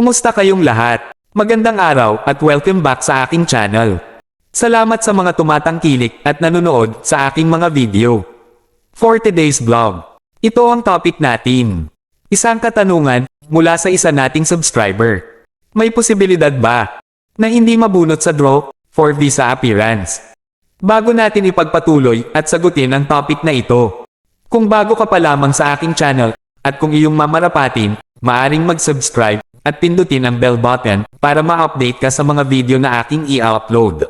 Kumusta kayong lahat? Magandang araw at welcome back sa aking channel. Salamat sa mga tumatangkilik at nanonood sa aking mga video. For today's vlog, ito ang topic natin. Isang katanungan mula sa isa nating subscriber. May posibilidad ba na hindi mabunot sa draw for visa appearance? Bago natin ipagpatuloy at sagutin ang topic na ito, kung bago ka pa lamang sa aking channel at kung iyong mamarapatin, maaring mag-subscribe at pindutin ang bell button para ma-update ka sa mga video na aking i-upload.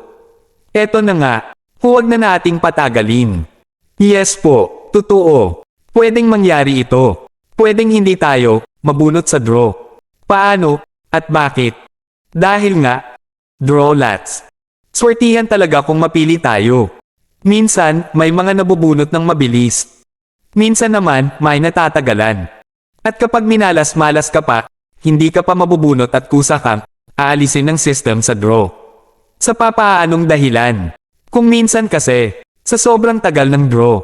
Eto na nga, huwag na nating patagalin. Yes po, totoo. Pwedeng mangyari ito. Pwedeng hindi tayo mabunot sa draw. Paano at bakit? Dahil nga, draw lots. Swertihan talaga kung mapili tayo. Minsan, may mga nabubunot ng mabilis. Minsan naman, may natatagalan. At kapag minalas-malas ka pa, hindi ka pa mabubunot at kusa kang aalisin ng system sa draw. Sa papaanong dahilan? Kung minsan kasi, sa sobrang tagal ng draw,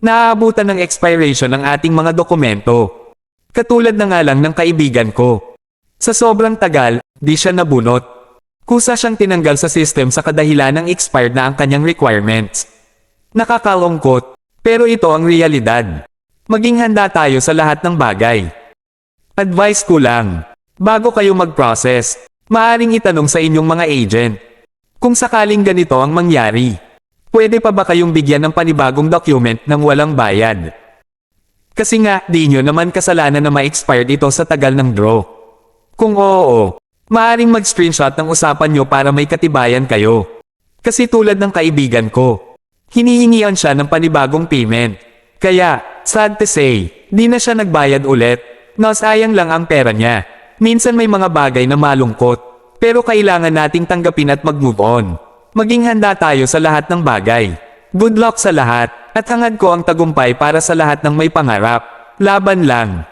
naaabutan ng expiration ng ating mga dokumento. Katulad na nga lang ng kaibigan ko. Sa sobrang tagal, di siya nabunot. Kusa siyang tinanggal sa system sa kadahilan ng expired na ang kanyang requirements. Nakakalungkot, pero ito ang realidad. Maging handa tayo sa lahat ng bagay. Advice ko lang, bago kayo mag-process, maaring itanong sa inyong mga agent. Kung sakaling ganito ang mangyari, pwede pa ba kayong bigyan ng panibagong document ng walang bayad? Kasi nga, di nyo naman kasalanan na ma-expired ito sa tagal ng draw. Kung oo, maaring mag-screenshot ng usapan nyo para may katibayan kayo. Kasi tulad ng kaibigan ko, hinihingian siya ng panibagong payment. Kaya, sad to say, di na siya nagbayad ulit. Nasayang lang ang pera niya. Minsan may mga bagay na malungkot. Pero kailangan nating tanggapin at mag-move on. Maging handa tayo sa lahat ng bagay. Good luck sa lahat, at hangad ko ang tagumpay para sa lahat ng may pangarap. Laban lang.